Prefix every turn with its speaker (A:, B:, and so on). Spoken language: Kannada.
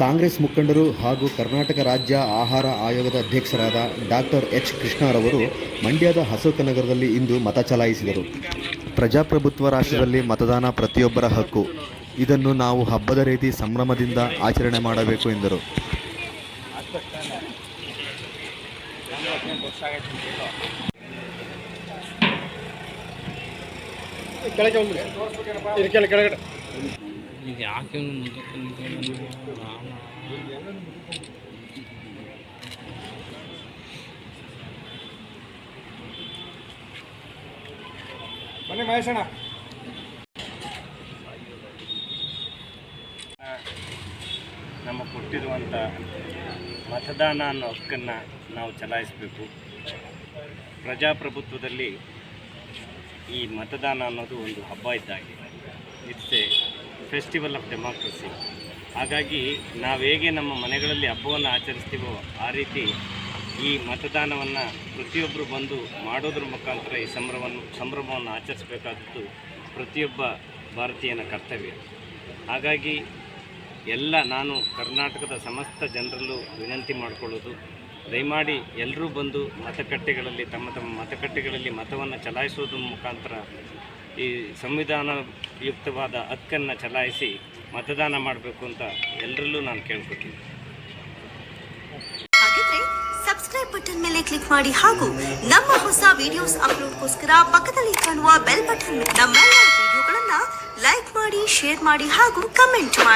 A: ಕಾಂಗ್ರೆಸ್ ಮುಖಂಡರು ಹಾಗೂ ಕರ್ನಾಟಕ ರಾಜ್ಯ ಆಹಾರ ಆಯೋಗದ ಅಧ್ಯಕ್ಷರಾದ ಡಾಕ್ಟರ್ ಎಚ್ ಕೃಷ್ಣರವರು ಮಂಡ್ಯದ ಅಶೋಕನಗರದಲ್ಲಿ ಇಂದು ಮತ ಚಲಾಯಿಸಿದರು. ಪ್ರಜಾಪ್ರಭುತ್ವ ರಾಷ್ಟ್ರದಲ್ಲಿ ಮತದಾನ ಪ್ರತಿಯೊಬ್ಬರ ಹಕ್ಕು. ಇದನ್ನು ನಾವು ಹಬ್ಬದ ರೀತಿ ಸಂಭ್ರಮದಿಂದ ಆಚರಣೆ ಮಾಡಬೇಕು ಎಂದರು.
B: ಕೆಳಗೆ ಇದು
C: ಯಾಕೆ ರಾಮ
B: ಬನ್ನಿ ಮಹೇಶಣ್ಣ
D: ನಮ್ಮ ಕೊಟ್ಟಿರುವಂಥ ಮತದಾನ ಅನ್ನೋ ಹಕ್ಕನ್ನು ನಾವು ಚಲಾಯಿಸಬೇಕು. ಪ್ರಜಾಪ್ರಭುತ್ವದಲ್ಲಿ ಈ ಮತದಾನ ಅನ್ನೋದು ಒಂದು ಹಬ್ಬ ಇದ್ದಾಗಿದೆ. It's a festival of democracy ಹಾಗಾಗಿ ನಾವು ಹೇಗೆ ನಮ್ಮ ಮನೆಗಳಲ್ಲಿ ಹಬ್ಬವನ್ನು ಆಚರಿಸ್ತೀವೋ ಆ ರೀತಿ ಈ ಮತದಾನವನ್ನು ಪ್ರತಿಯೊಬ್ಬರು ಬಂದು ಮಾಡೋದ್ರ ಮುಖಾಂತರ ಈ ಸಂಭ್ರಮವನ್ನು ಸಂಭ್ರಮವನ್ನು ಆಚರಿಸಬೇಕಾದದ್ದು ಪ್ರತಿಯೊಬ್ಬ ಭಾರತೀಯನ ಕರ್ತವ್ಯ. ಹಾಗಾಗಿ ಎಲ್ಲ ನಾನು ಕರ್ನಾಟಕದ ಸಮಸ್ತ ಜನರಲ್ಲೂ ವಿನಂತಿ ಮಾಡಿಕೊಳ್ಳೋದು ದಯಮಾಡಿ ಎಲ್ಲರೂ ಬಂದು ಮತಗಟ್ಟೆಗಳಲ್ಲಿ, ತಮ್ಮ ತಮ್ಮ ಮತಗಟ್ಟೆಗಳಲ್ಲಿ ಮತವನ್ನು ಚಲಾಯಿಸೋದ್ರ ಮುಖಾಂತರ ಈ ಸಂವಿಧಾನಯುಕ್ತವಾದ ಹಕ್ಕನ್ನು ಚಲಾಯಿಸಿ ಮತದಾನ ಮಾಡಬೇಕು ಅಂತ ಎಲ್ಲರಲ್ಲೂ ನಾನು ಕೇಳ್ಕೊತೀನಿ.
E: ಸಬ್ಸ್ಕ್ರೈಬ್ ಬಟನ್ ಮೇಲೆ ಕ್ಲಿಕ್ ಮಾಡಿ ಹಾಗೂ ನಮ್ಮ ಹೊಸ ವಿಡಿಯೋಸ್ ಅಪ್ಲೋಡ್ಗೋಸ್ಕರ ಪಕ್ಕದಲ್ಲಿ ಕಾಣುವ ಬೆಲ್ ಬಟನ್ ನಮ್ಮೆಲ್ಲ ವಿಡಿಯೋಗಳನ್ನು ಲೈಕ್ ಮಾಡಿ ಶೇರ್ ಮಾಡಿ ಹಾಗೂ ಕಮೆಂಟ್ ಮಾಡಿ.